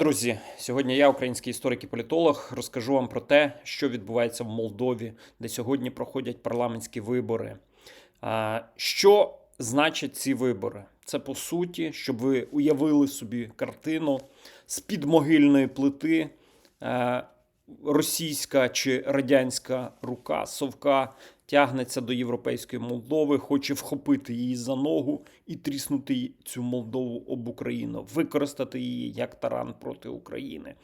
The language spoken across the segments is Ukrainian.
Друзі, сьогодні я, український історик і політолог, розкажу вам про те, що відбувається в Молдові, де сьогодні проходять парламентські вибори. Що значать ці вибори? Це по суті, щоб ви уявили собі картину з під могильної плити. Російська чи радянська рука совка тягнеться до європейської Молдови, хоче вхопити її за ногу і тріснути цю Молдову об Україну, використати її як таран проти України.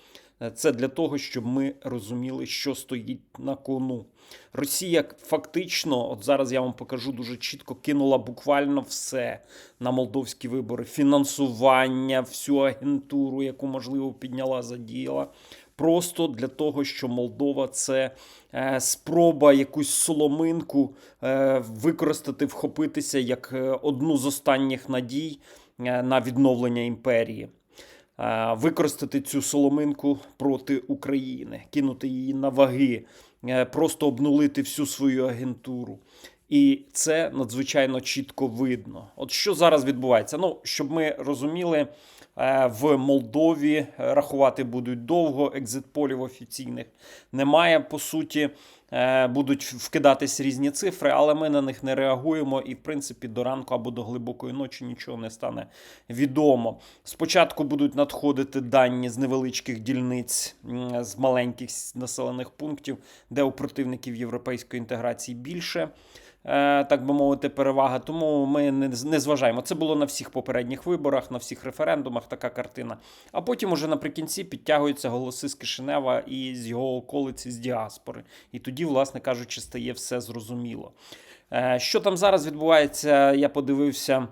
Е, Це для того, щоб ми розуміли, що стоїть на кону. Росія фактично, от зараз я вам покажу дуже чітко, кинула буквально все на молдовські вибори: фінансування, всю агентуру, яку можливо підняла, задіяла. Просто для того, що Молдова це е, спроба якусь соломинку е, використати, вхопитися як е, одну з останніх надій на відновлення імперії. Використати цю соломинку проти України, кинути її на ваги, просто обнулити всю свою агентуру. І це надзвичайно чітко видно. От що зараз відбувається? Ну, щоб ми розуміли, в Молдові е, рахувати будуть довго, екзитполів офіційних немає. По суті, е, будуть вкидатись різні цифри, але ми на них не реагуємо. І, в принципі, до ранку або до глибокої ночі нічого не стане відомо. Спочатку будуть надходити дані з невеличких дільниць, з маленьких населених пунктів, де у противників європейської інтеграції більше. Е, Так би мовити, перевага, тому ми не, зважаємо. Це було на всіх попередніх виборах, на всіх референдумах така картина. А потім уже наприкінці підтягуються голоси з Кишинева і з його околиці з діаспори. І тоді, власне кажучи, стає все зрозуміло. Е, Що там зараз відбувається, я подивився.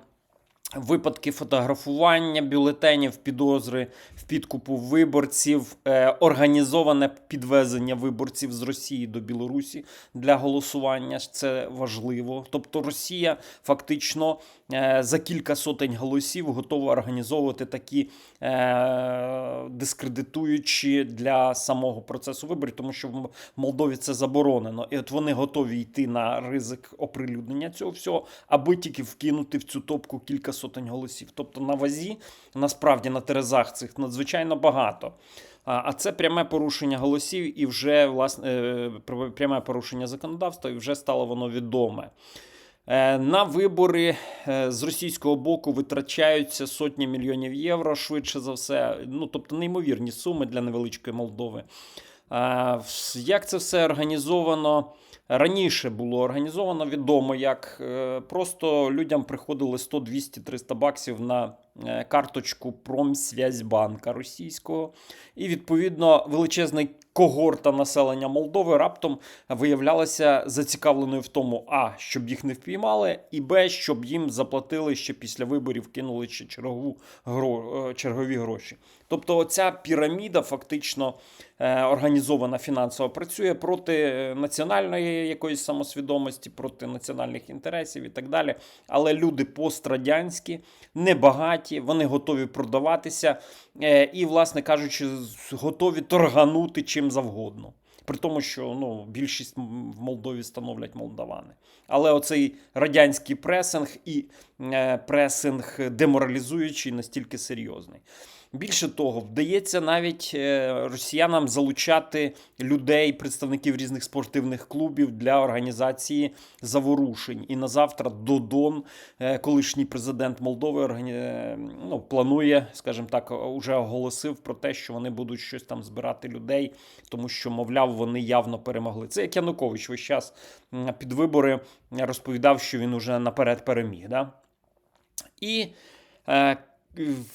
Випадки фотографування бюлетенів, підозри в підкупу виборців, е, організоване підвезення виборців з Росії до Білорусі для голосування. Це важливо. Тобто Росія фактично е, за кілька сотень голосів готова організовувати такі е, дискредитуючі для самого процесу виборів, тому що в Молдові це заборонено. І от вони готові йти на ризик оприлюднення цього всього, аби тільки вкинути в цю топку кілька сотень голосів. Тобто на вазі, насправді на терезах цих надзвичайно багато. А це пряме порушення голосів і вже власне пряме порушення законодавства, і вже стало воно відоме. Е, На вибори е, з російського боку витрачаються сотні мільйонів євро, швидше за все. Ну тобто неймовірні суми для невеличкої Молдови. Е, Як це все організовано? Раніше було організовано відомо, як е, просто людям приходили 100, 200, 300 баксів на е, карточку Промсвязьбанка російського, і відповідно величезний когорта населення Молдови раптом виявлялася зацікавленою в тому, а щоб їх не впіймали, і б, щоб їм заплатили ще після виборів, кинули ще чергову чергові гроші. Тобто, оця піраміда фактично е, організована фінансово працює проти національної якоїсь самосвідомості, проти національних інтересів і так далі. Але люди пострадянські, небагаті, вони готові продаватися е, і, власне кажучи, готові торганути чим завгодно. При тому, що ну, більшість в Молдові становлять молдавани. Але оцей радянський пресинг і е, пресинг деморалізуючий настільки серйозний. Більше того, вдається навіть е, росіянам залучати людей, представників різних спортивних клубів для організації заворушень. І на завтра Додон, е, колишній президент Молдови, е, ну, планує, скажімо так, уже оголосив про те, що вони будуть щось там збирати людей, тому що, мовляв, вони явно перемогли. Це як Янукович весь час під вибори розповідав, що він уже наперед переміг. Да? І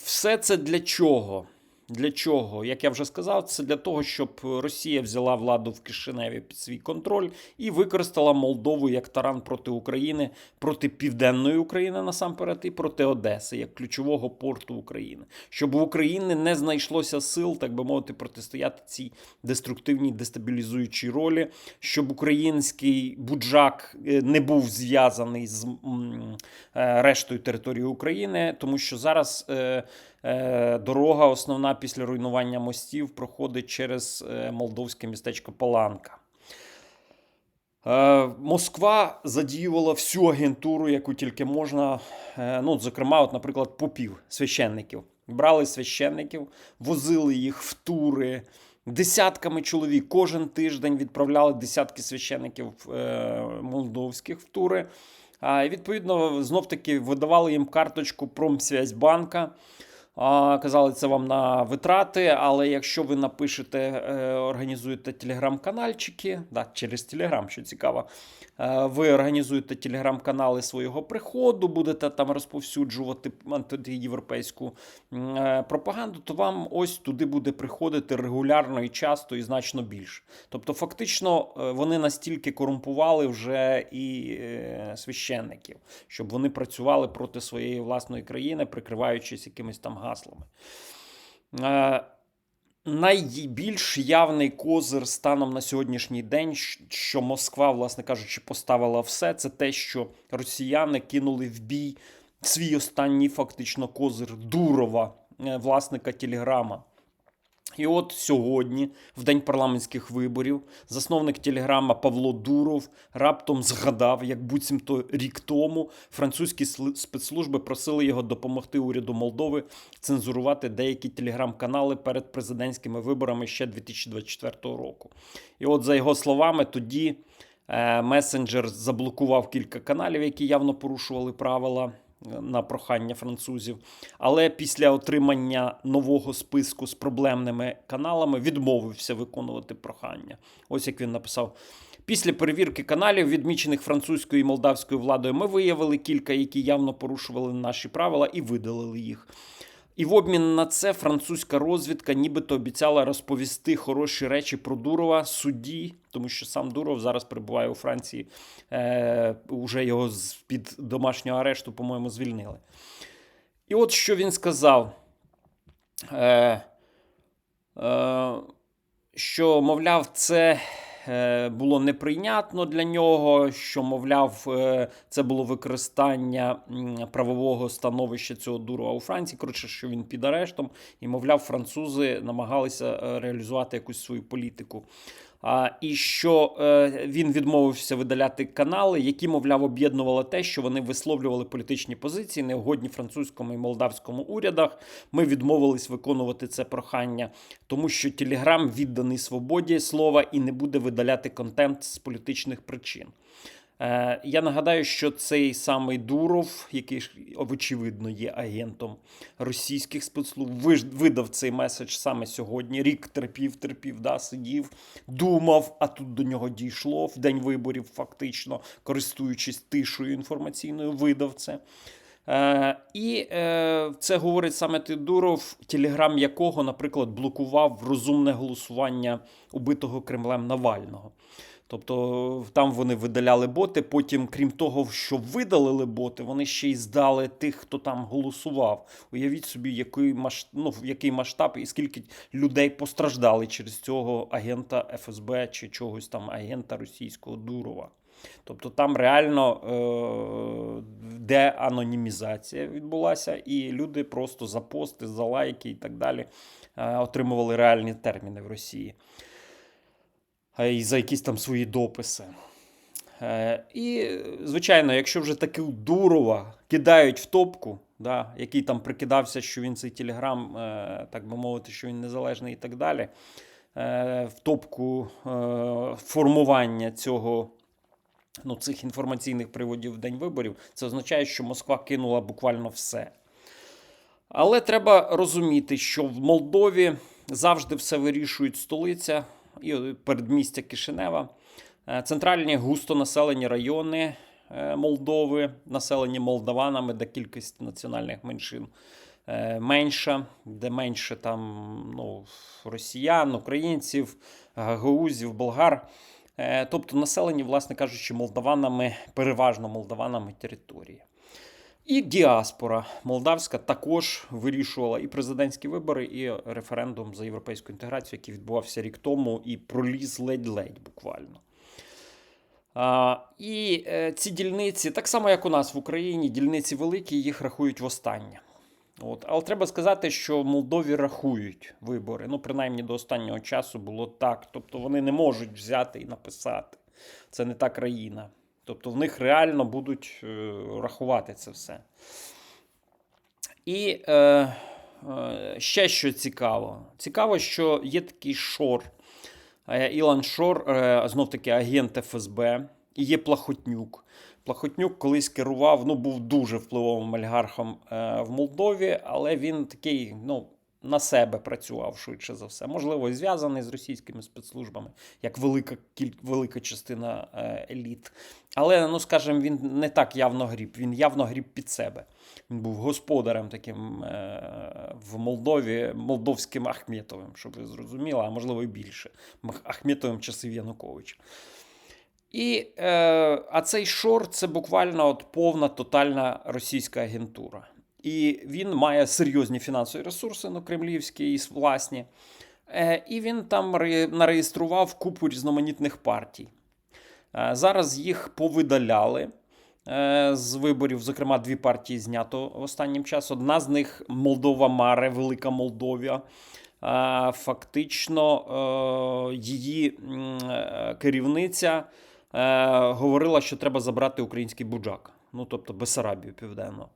все це для чого? Для чого? Як я вже сказав, це для того, щоб Росія взяла владу в Кишиневі під свій контроль і використала Молдову як таран проти України, проти Південної України насамперед, і проти Одеси як ключового порту України, щоб в Україні не знайшлося сил, так би мовити, протистояти цій деструктивній дестабілізуючій ролі, щоб український буджак е, не був зв'язаний з е, рештою території України, тому що зараз е, дорога основна після руйнування мостів проходить через е, молдовське містечко Паланка. Е, Москва задіювала всю агентуру, яку тільки можна. Е, Ну, зокрема, от, наприклад, попів священників. брали священників, возили їх в тури. Десятками чоловік кожен тиждень відправляли десятки священників е, молдовських в тури. І відповідно, знов таки видавали їм карточку Промсвязьбанка. Казали, це вам на витрати, але якщо ви напишете, е, організуєте телеграм-канальчики, да, через телеграм, що цікаво, е, ви організуєте телеграм-канали свого приходу, будете там розповсюджувати антиєвропейську е, пропаганду, то вам ось туди буде приходити регулярно і часто і значно більше. Тобто, фактично, вони настільки корумпували вже і священників, щоб вони працювали проти своєї власної країни, прикриваючись якимись там гаслами. Е, Найбільш явний козир станом на сьогоднішній день, що Москва, власне кажучи, поставила все, це те, що росіяни кинули в бій свій останній фактично козир Дурова, е, власника Телеграма. І от сьогодні, в день парламентських виборів, засновник Телеграма Павло Дуров раптом згадав, як буцімто рік тому французькі спецслужби просили його допомогти уряду Молдови цензурувати деякі телеграм-канали перед президентськими виборами ще 2024 року. І от, за його словами, тоді е, месенджер заблокував кілька каналів, які явно порушували правила на прохання французів. Але після отримання нового списку з проблемними каналами відмовився виконувати прохання. Ось як він написав. Після перевірки каналів, відмічених французькою і молдавською владою, ми виявили кілька, які явно порушували наші правила, і видалили їх. І в обмін на це французька розвідка нібито обіцяла розповісти хороші речі про Дурова судді, тому що сам Дуров зараз перебуває у Франції. Е, уже його з під домашнього арешту, по-моєму, звільнили. І от що він сказав. Е, е, що, мовляв, це було неприйнятно для нього, що, мовляв, е, це було використання правового становища цього Дурова у Франції. Коротше, що він під арештом, і, мовляв, французи намагалися е, реалізувати якусь свою політику. І що е, він відмовився видаляти канали, які, мовляв, об'єднували те, що вони висловлювали політичні позиції, неугодні французькому і молдавському урядах. Ми відмовились виконувати це прохання, тому що Телеграм відданий свободі слова і не буде видаляти контент з політичних причин. Е, я нагадаю, що цей самий Дуров, який очевидно є агентом російських спецслужб, видав цей меседж саме сьогодні. Рік терпів, терпів, да, сидів, думав, а тут до нього дійшло в день виборів, фактично, користуючись тишою інформаційною, видав це. Е, і е, це говорить саме Тидуров, телеграм якого, наприклад, блокував розумне голосування убитого Кремлем Навального. Тобто там вони видаляли боти. Потім, крім того, що видалили боти, вони ще й здали тих, хто там голосував. Уявіть собі, який масштаб, ну, який масштаб і скільки людей постраждали через цього агента ФСБ чи чогось там агента російського Дурова. Тобто там реально е- деанонімізація відбулася, і люди просто за пости, за лайки і так далі е- отримували реальні терміни в Росії. І за якісь там свої дописи. Е, І, звичайно, якщо вже таки Дурова кидають в топку, да, який там прикидався, що він цей телеграм, е, так би мовити, що він незалежний і так далі, е, в топку формування цього ну, цих інформаційних приводів в день виборів, це означає, що Москва кинула буквально все. Але треба розуміти, що в Молдові завжди все вирішують столиця і передмістя Кишинева, Е, центральні густонаселені райони е, Молдови, населені молдаванами, де кількість національних меншин е, менша, де менше там ну, росіян, українців, гагаузів, болгар. Тобто населені, власне кажучи, молдаванами, переважно молдаванами території. І діаспора молдавська також вирішувала і президентські вибори, і референдум за європейську інтеграцію, який відбувався рік тому, і проліз ледь-ледь буквально. А, і е, ці дільниці, так само як у нас в Україні, дільниці великі, їх рахують востаннє. От. Але треба сказати, що в Молдові рахують вибори. Ну, принаймні до останнього часу було так. Тобто вони не можуть взяти і написати. Це не та країна. Тобто в них реально будуть е, рахувати це все. І е, е, ще що цікаво. Цікаво, що є такий Шор. Ілон Шор, е, знов таки агент ФСБ, і є Плахотнюк. Плахотнюк колись керував, ну, був дуже впливовим олігархом е, в Молдові, але він такий, ну. На себе працював швидше за все. Можливо, зв'язаний з російськими спецслужбами, як велика кіль... велика частина е, еліт. Але, ну скажімо, він не так явно гріб, він явно гріб під себе. Він був господарем таким е, в Молдові, молдовським Ахметовим, щоб ви зрозуміли, а можливо і більше. Ахметовим часів Януковича. І, е, а цей шор це буквально от повна тотальна російська агентура. І він має серйозні фінансові ресурси, ну, кремлівські і власні. Е, і він там нареєстрував купу різноманітних партій. Е, зараз їх повидаляли е, з виборів. Зокрема, дві партії знято останнім часом. Одна з них Молдова Маре, Велика Молдовія. Фактично, її керівниця говорила, що треба забрати український буджак, ну тобто Бесарабію південну е,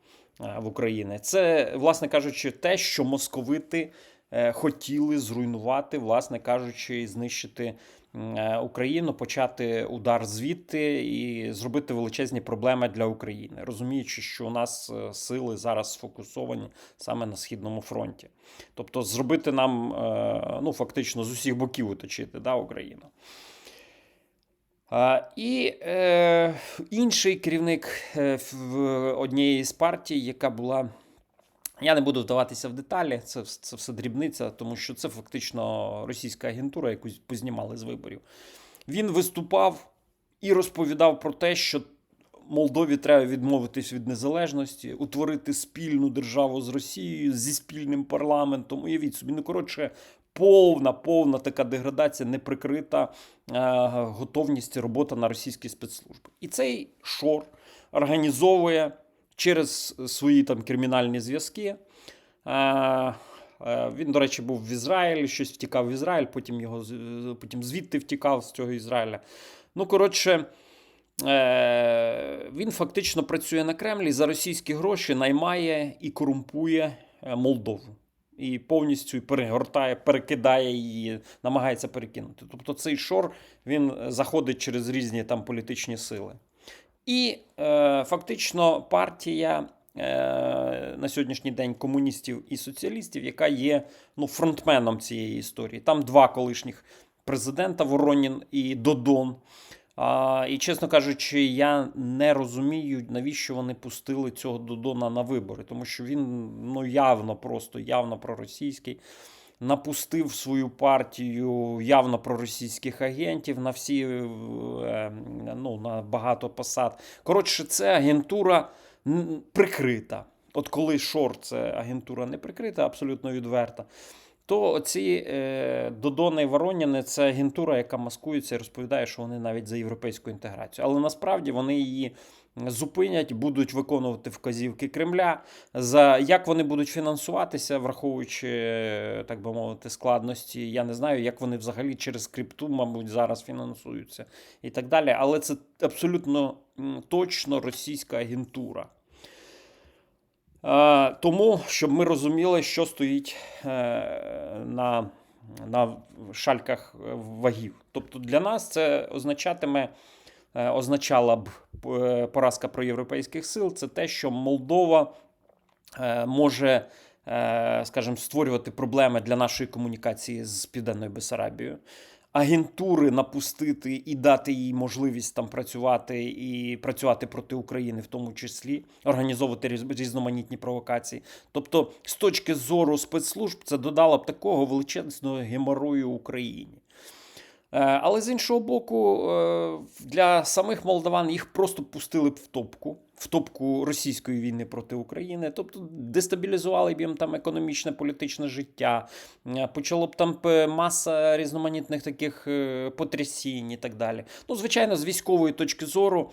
в Україні. Це, власне кажучи, те, що московити е, хотіли зруйнувати, власне кажучи, знищити е, Україну, почати удар звідти і зробити величезні проблеми для України, розуміючи, що у нас е, сили зараз сфокусовані саме на східному фронті. Тобто, зробити нам е, ну фактично з усіх боків оточити да, Україну. І е, інший керівник е, в однієї з партій, яка була. Я не буду вдаватися в деталі, це, це все дрібниця, тому що це фактично російська агентура, яку познімали з виборів. Він виступав і розповідав про те, що Молдові треба відмовитись від незалежності, утворити спільну державу з Росією зі спільним парламентом. Уявіть собі, ну коротше, повна, повна така деградація, неприкрита е, готовність робота на російські спецслужби. І цей шор організовує через свої там кримінальні зв'язки. Е, е, він, до речі, був в Ізраїлі, щось втікав в Ізраїль, потім його потім звідти втікав з цього Ізраїля. Ну, коротше, він фактично працює на Кремлі за російські гроші, наймає і корумпує Молдову. І повністю перегортає, перекидає її, намагається перекинути. Тобто цей шор він заходить через різні там політичні сили. І е, фактично партія е, на сьогоднішній день комуністів і соціалістів, яка є ну, фронтменом цієї історії. Там два колишніх президента Воронін і Додон. А, і, чесно кажучи, я не розумію, навіщо вони пустили цього Додона на вибори, тому що він ну, явно, просто явно проросійський. Напустив свою партію явно проросійських агентів на всі е, ну, на багато посад. Коротше, це агентура прикрита. От коли Шор це агентура не прикрита, абсолютно відверта, то ці е, Додони і Вороніни це агентура, яка маскується і розповідає, що вони навіть за європейську інтеграцію. Але насправді вони її зупинять, будуть виконувати вказівки Кремля. За як вони будуть фінансуватися, враховуючи, е, так би мовити, складності, я не знаю, як вони взагалі через крипту, мабуть, зараз фінансуються і так далі. Але це абсолютно точно російська агентура. Е, Тому, щоб ми розуміли, що стоїть е, на, на шальках е, вагів. Тобто для нас це означатиме, означала б поразка проєвропейських сил, це те, що Молдова може, скажімо, створювати проблеми для нашої комунікації з Південною Бесарабією. Агентури напустити і дати їй можливість там працювати і працювати проти України, в тому числі організовувати різ- різноманітні провокації. Тобто, з точки зору спецслужб, це додало б такого величезного геморою Україні. Е, Але з іншого боку, е, для самих молдаван їх просто пустили б в топку, в топку російської війни проти України, тобто дестабілізували б їм там економічне, політичне життя, е, почало б там маса різноманітних таких потрясінь і так далі. Ну, звичайно, з військової точки зору.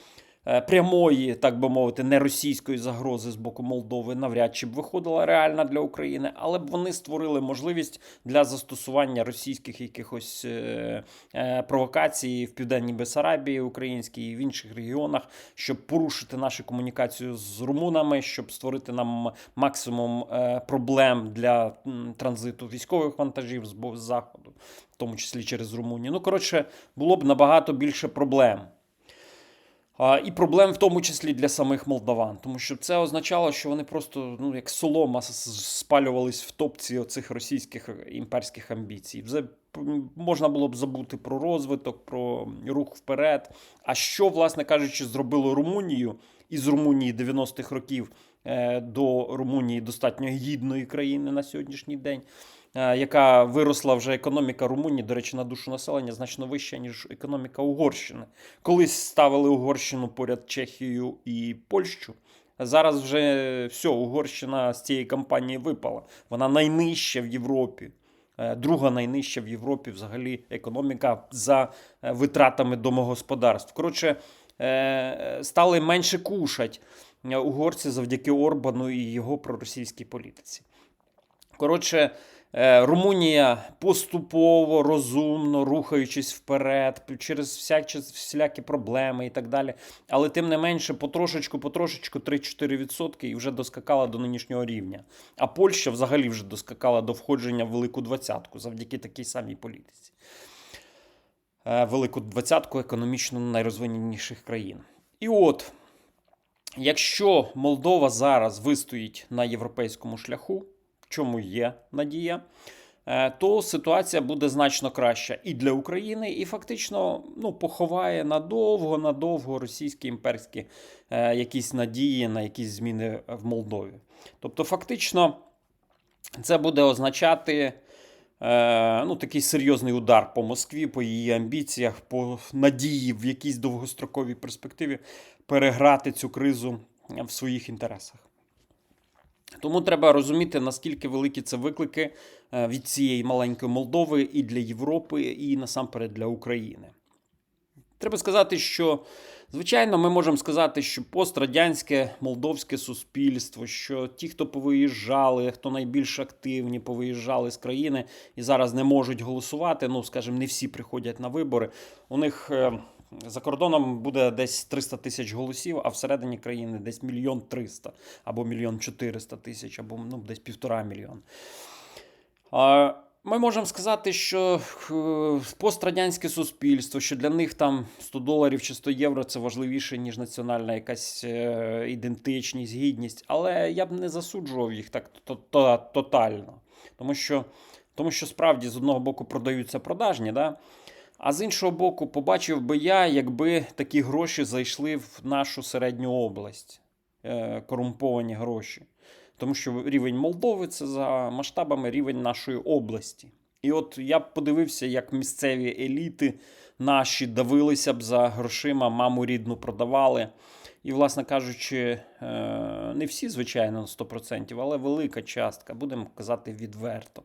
Е, прямої, так би мовити, не російської загрози з боку Молдови навряд чи б виходила реальна для України, але б вони створили можливість для застосування російських якихось е, е, провокацій в південній Бесарабії українській і в інших регіонах, щоб порушити нашу комунікацію з румунами, щоб створити нам максимум проблем для транзиту військових вантажів з заходу, в тому числі через Румунію. Ну коротше, було б набагато більше проблем. І проблем в тому числі для самих молдаван, тому що це означало, що вони просто ну, як солома спалювались в топці оцих російських імперських амбіцій. Вже можна було б забути про розвиток, про рух вперед. А що, власне кажучи, зробило Румунію із Румунії 90-х років до Румунії достатньо гідної країни на сьогоднішній день, е, яка виросла вже економіка Румунії, до речі, на душу населення значно вища, ніж економіка Угорщини. Колись ставили Угорщину поряд Чехію і Польщу. Зараз вже все, Угорщина з цієї кампанії випала. Вона найнижча в Європі. Е, Друга найнижча в Європі взагалі економіка за е, витратами домогосподарств. Коротше, е, стали менше кушать е, угорці завдяки Орбану і його проросійській політиці. Коротше, е, Румунія поступово, розумно, рухаючись вперед, через всякі, всілякі проблеми і так далі. Але тим не менше, потрошечку, потрошечку 3-4% і вже доскакала до нинішнього рівня. А Польща взагалі вже доскакала до входження в велику двадцятку завдяки такій самій політиці. Е, Велику двадцятку економічно найрозвиненіших країн. І от, якщо Молдова зараз вистоїть на європейському шляху, чому є надія, е, то ситуація буде значно краща і для України, і фактично ну, поховає надовго, надовго російські імперські е, якісь надії на якісь зміни в Молдові. Тобто, фактично, це буде означати. Е, ну, такий серйозний удар по Москві, по її амбіціях, по надії в якійсь довгостроковій перспективі переграти цю кризу в своїх інтересах. Тому треба розуміти, наскільки великі це виклики е, від цієї маленької Молдови і для Європи, і насамперед для України. Треба сказати, що, звичайно, ми можемо сказати, що пострадянське молдовське суспільство, що ті, хто повиїжджали, хто найбільш активні, повиїжджали з країни і зараз не можуть голосувати. Ну, скажімо, не всі приходять на вибори. У них е, за кордоном буде десь 300 тисяч голосів, а всередині країни десь мільйон 300 або мільйон 400 тисяч, або ну, десь півтора мільйон. Ми можемо сказати, що е, пострадянське суспільство, що для них там 100 доларів чи 100 євро це важливіше, ніж національна якась е, ідентичність, гідність. Але я б не засуджував їх так то- то- тотально. Тому що, тому що справді з одного боку продаються продажні, да? а з іншого боку, побачив би я, якби такі гроші зайшли в нашу середню область, е, корумповані гроші. Тому що рівень Молдови це за масштабами рівень нашої області. І от я подивився, як місцеві еліти наші давилися б за грошима, маму рідну продавали. І, власне кажучи, е, не всі, звичайно, на 100%, але велика частка, будемо казати відверто.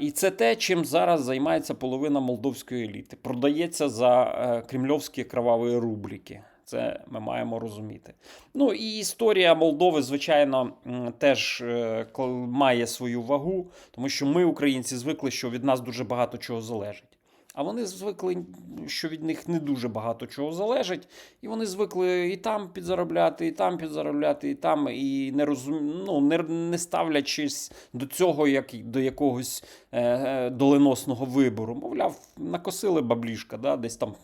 І це те, чим зараз займається половина молдовської еліти. Продається за е, кремльовські кроваві рубліки. Це ми маємо розуміти. Ну і історія Молдови, звичайно, теж е, має свою вагу, тому що ми, українці, звикли, що від нас дуже багато чого залежить. А вони звикли, що від них не дуже багато чого залежить, і вони звикли і там підзаробляти, і там підзаробляти, і там, і не розум... ну, не, не ставлячись до цього як до якогось е, е, доленосного вибору. Мовляв, накосили баблішка, да, десь там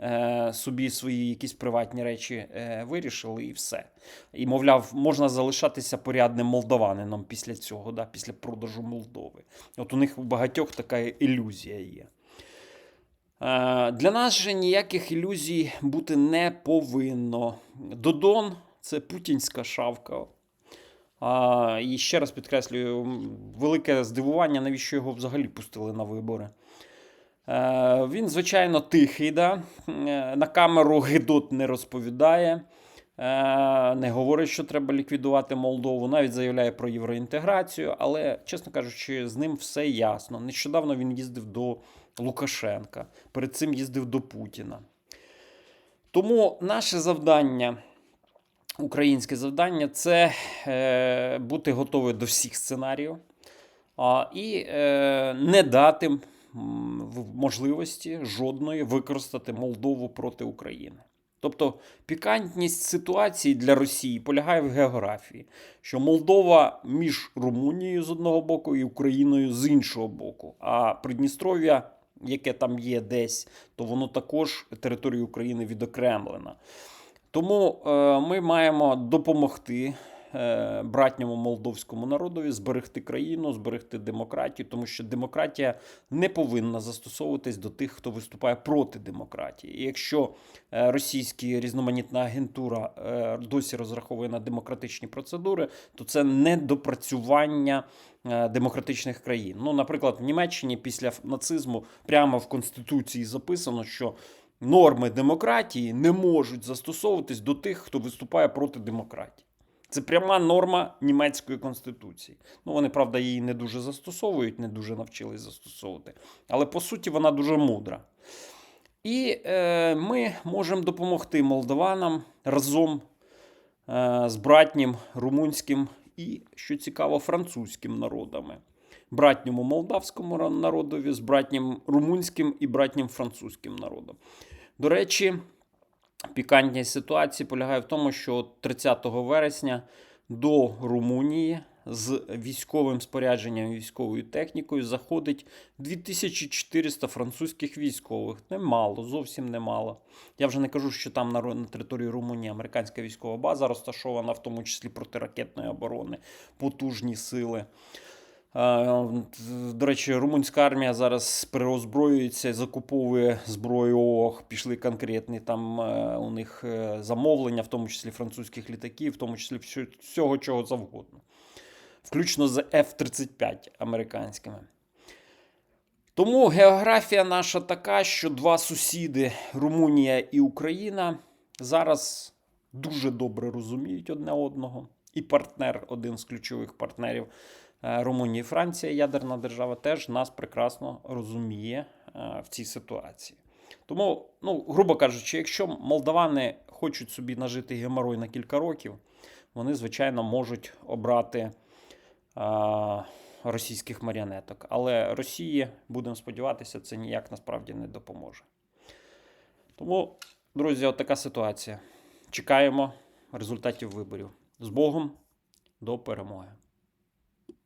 е, собі свої якісь приватні речі е, вирішили, і все. І, мовляв, можна залишатися порядним молдаванином після цього, да, після продажу Молдови. От у них у багатьох така ілюзія є. Е, Для нас же ніяких ілюзій бути не повинно. Додон це путінська шавка. І ще раз підкреслюю, велике здивування, навіщо його взагалі пустили на вибори. Е, він, звичайно, тихий, да? Е, на камеру Гедот не розповідає, не говорить, що треба ліквідувати Молдову, навіть заявляє про євроінтеграцію, але, чесно кажучи, з ним все ясно. Нещодавно він їздив до Лукашенка, перед цим їздив до Путіна. Тому наше завдання, українське завдання, це е, бути готові до всіх сценаріїв а, і е, не дати можливості жодної використати Молдову проти України. Тобто пікантність ситуації для Росії полягає в географії, що Молдова між Румунією з одного боку і Україною з іншого боку, а Придністров'я, яке там є десь, то воно також територію України відокремлена. Тому е, ми маємо допомогти братньому молдовському народові зберегти країну, зберегти демократію, тому що демократія не повинна застосовуватись до тих, хто виступає проти демократії. І якщо е, російська різноманітна агентура е, досі розраховує на демократичні процедури, то це недопрацювання е, демократичних країн. Ну, наприклад, в Німеччині після нацизму прямо в конституції записано, що норми демократії не можуть застосовуватись до тих, хто виступає проти демократії. Це пряма норма німецької конституції. Ну, вони, правда, її не дуже застосовують, не дуже навчились застосовувати. Але по суті вона дуже мудра. І е, ми можемо допомогти молдаванам разом е, з братнім румунським і, що цікаво, французьким народами. Братньому молдавському народові, з братнім румунським і братнім французьким народом. До речі, пікантність ситуації полягає в тому, що 30 вересня до Румунії з військовим спорядженням і військовою технікою заходить 2400 французьких військових. Немало, зовсім немало. Я вже не кажу, що там на, на території Румунії американська військова база розташована, в тому числі протиракетної оборони, потужні сили. Е, До речі, румунська армія зараз переозброюється, закуповує зброю. Ох, пішли конкретні там е, у них е, замовлення, в тому числі французьких літаків, в тому числі всього чого завгодно. Включно з F-35 американськими. Тому географія наша така, що два сусіди Румунія і Україна зараз дуже добре розуміють одне одного. І партнер, один з ключових партнерів е, Румунії і Франція, ядерна держава, теж нас прекрасно розуміє е, в цій ситуації. Тому, ну, грубо кажучи, якщо молдавани хочуть собі нажити геморой на кілька років, вони, звичайно, можуть обрати а, російських маріонеток. Але Росії, будемо сподіватися, це ніяк насправді не допоможе. Тому, друзі, от така ситуація. Чекаємо результатів виборів. З Богом до перемоги!